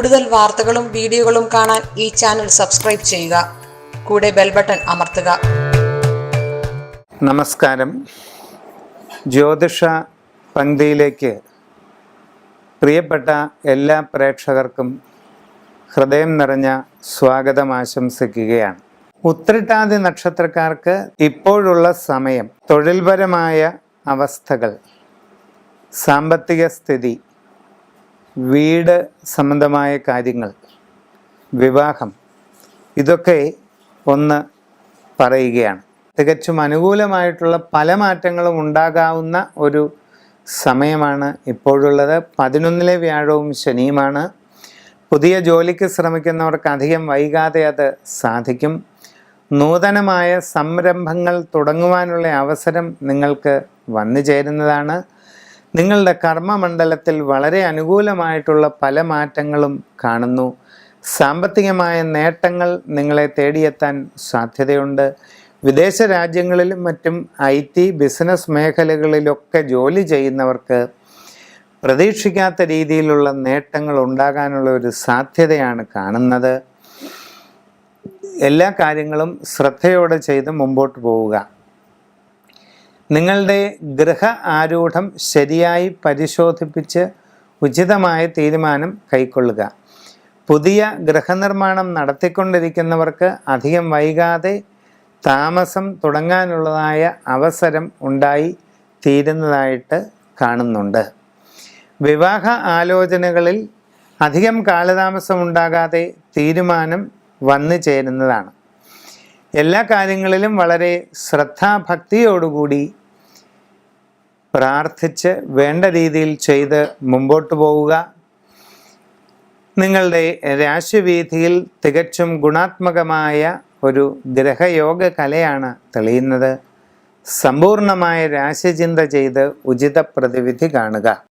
കൂടുതൽ വാർത്തകളും വീഡിയോകളും കാണാൻ ഈ ചാനൽ സബ്സ്ക്രൈബ് ചെയ്യുക. കൂടെ ബെൽ ബട്ടൺ അമർത്തുക. നമസ്കാരം. ജ്യോതിഷ പങ്ക്തിയിലേക്ക് പ്രിയപ്പെട്ട എല്ലാ പ്രേക്ഷകർക്കും ഹൃദയം നിറഞ്ഞ സ്വാഗതം ആശംസിക്കുകയാണ്. ഉത്രട്ടാതി നക്ഷത്രക്കാർക്ക് ഇപ്പോഴുള്ള സമയം തൊഴിൽപരമായ അവസ്ഥകൾ സാമ്പത്തിക സ്ഥിതി വീട് സംബന്ധമായ കാര്യങ്ങൾ വിവാഹം ഇതൊക്കെ ഒന്ന് പറയുകയാണ്. തികച്ചും അനുകൂലമായിട്ടുള്ള പല മാറ്റങ്ങളും ഉണ്ടാകാവുന്ന ഒരു സമയമാണ് ഇപ്പോഴുള്ളത്. പതിനൊന്നിലെ വ്യാഴവും ശനിയുമാണ്. പുതിയ ജോലിക്ക് ശ്രമിക്കുന്നവർക്ക് അധികം വൈകാതെ അത് സാധിക്കും. നൂതനമായ സംരംഭങ്ങൾ തുടങ്ങുവാനുള്ള അവസരം നിങ്ങൾക്ക് വന്നു ചേരുന്നതാണ്. നിങ്ങളുടെ കർമ്മമണ്ഡലത്തിൽ വളരെ അനുകൂലമായിട്ടുള്ള പല മാറ്റങ്ങളും കാണുന്നു. സാമ്പത്തികമായ നേട്ടങ്ങൾ നിങ്ങളെ തേടിയെത്താൻ സാധ്യതയുണ്ട്. വിദേശ രാജ്യങ്ങളിലും മറ്റും ഐ ടി ബിസിനസ് മേഖലകളിലൊക്കെ ജോലി ചെയ്യുന്നവർക്ക് പ്രതീക്ഷിക്കാത്ത രീതിയിലുള്ള നേട്ടങ്ങൾ ഉണ്ടാകാനുള്ള ഒരു സാധ്യതയാണ് കാണുന്നത്. എല്ലാ കാര്യങ്ങളും ശ്രദ്ധയോടെ ചെയ്ത് മുമ്പോട്ട് പോവുക. നിങ്ങളുടെ ഗൃഹ ആരൂഢം ശരിയായി പരിശോധിപ്പിച്ച് ഉചിതമായ തീരുമാനം കൈക്കൊള്ളുക. പുതിയ ഗൃഹനിർമ്മാണം നടത്തിക്കൊണ്ടിരിക്കുന്നവർക്ക് അധികം വൈകാതെ താമസം തുടങ്ങാനുള്ളതായ അവസരം ഉണ്ടായി തീരുന്നതായിട്ട് കാണുന്നുണ്ട്. വിവാഹ ആലോചനകളിൽ അധികം കാലതാമസം ഉണ്ടാകാതെ തീരുമാനം വന്നു ചേരുന്നതാണ്. എല്ലാ കാര്യങ്ങളിലും വളരെ ശ്രദ്ധാഭക്തിയോടുകൂടി പ്രാർത്ഥിച്ച് വേണ്ട രീതിയിൽ ചെയ്ത് മുമ്പോട്ട് പോവുക. നിങ്ങളുടെ രാശിവീതിയിൽ തികച്ചും ഗുണാത്മകമായ ഒരു ഗ്രഹയോഗ കലയാണ് തെളിയുന്നത്. സമ്പൂർണമായ രാശിചിന്ത ചെയ്ത് ഉചിത പ്രതിവിധി കാണുക.